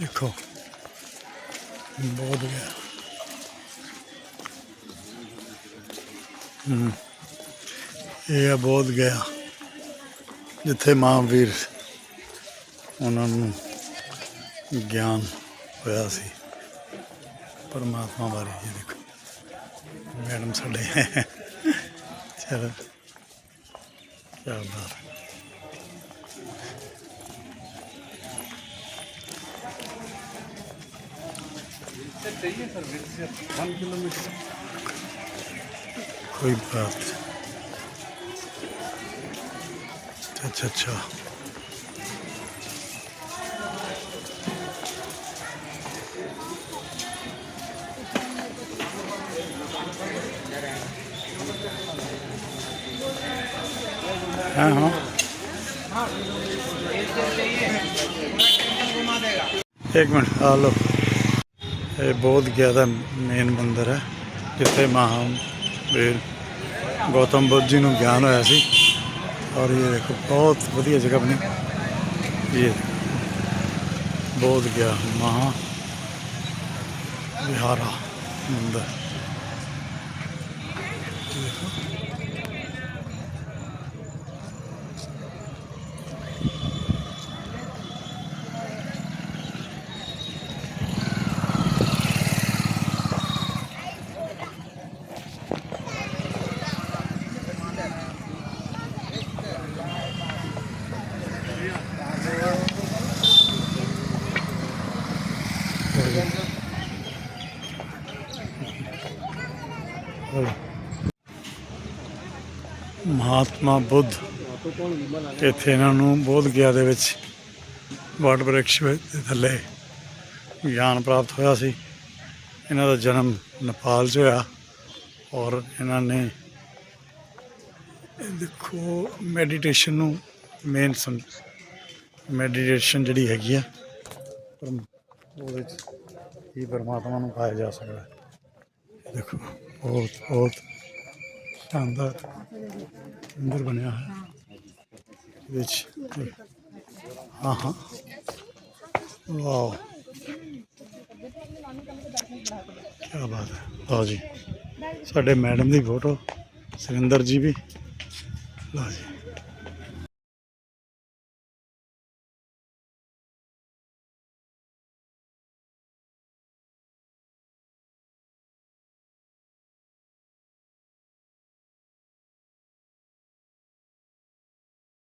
ਦੇਖੋ। ਬਹੁਤ ਗਿਆ ਹੂੰ। ਇਹ ਬਹੁਤ ਗਿਆ। ਜਿੱਥੇ ਮਹਾਂਵੀਰ ਉਹਨਾਂ ਨੂੰ ਗਿਆਨ ਹੋਇਆ ਸੀ। ਪਰਮਾਤਮਾ ਬਾਰੇ ਇਹ ਦੇਖੋ। ਮੈਡਮ ਸਾਡੇ। ਚਲੋ। ਕੀ ਬਾਤ कोई बात अच्छा अच्छा हाँ हाँ एक मिनट आ लो ਇਹ ਬਹੁਤ ਜ਼ਿਆਦਾ ਮੇਨ ਮੰਦਰ ਹੈ, ਜਿੱਥੇ ਮਹਾਵੀਰ ਗੌਤਮ ਬੁੱਧ ਜੀ ਨੂੰ ਗਿਆਨ ਹੋਇਆ ਸੀ। ਔਰ ਇਹ ਦੇਖੋ, ਬਹੁਤ ਵਧੀਆ ਜਗ੍ਹਾ ਬਣੀ। ਇਹ ਬਹੁਤ ਗਿਆ ਮਹਾ ਵਿਹਾਰਾ ਮੰਦਿਰ। ਮਹਾਤਮਾ ਬੁੱਧ ਇੱਥੇ ਇਹਨਾਂ ਨੂੰ ਬੋਧ ਗਿਆ ਦੇ ਵਿੱਚ ਵਟ ਬ੍ਰਿਕਸ਼ ਦੇ ਥੱਲੇ ਗਿਆਨ ਪ੍ਰਾਪਤ ਹੋਇਆ ਸੀ। ਇਹਨਾਂ ਦਾ ਜਨਮ ਨੇਪਾਲ 'ਚ ਹੋਇਆ ਔਰ ਇਹਨਾਂ ਨੇ ਦੇਖੋ ਮੈਡੀਟੇਸ਼ਨ ਨੂੰ ਮੇਨ ਮੈਡੀਟੇਸ਼ਨ ਜਿਹੜੀ ਹੈਗੀ ਆ ਪਰਮ ਉਹਦੇ 'ਚ ਹੀ ਪਰਮਾਤਮਾ ਨੂੰ ਪਾਇਆ ਜਾ ਸਕਦਾ। ਦੇਖੋ। ਬਹੁਤ ਬਹੁਤ ਸ਼ਾਨਦਾਰ ਅੰਦਰ ਬਣਿਆ ਹੈ ਇਹਦੇ ਵਿੱਚ ਹਾਂ ਹਾਂ ਵਾਓ ਕੀ ਬਾਤ ਹੈ ਲਓ ਜੀ ਸਾਡੇ ਮੈਡਮ ਦੀ ਫੋਟੋ ਸੁਰਿੰਦਰ ਜੀ ਵੀ ਲਓ ਜੀ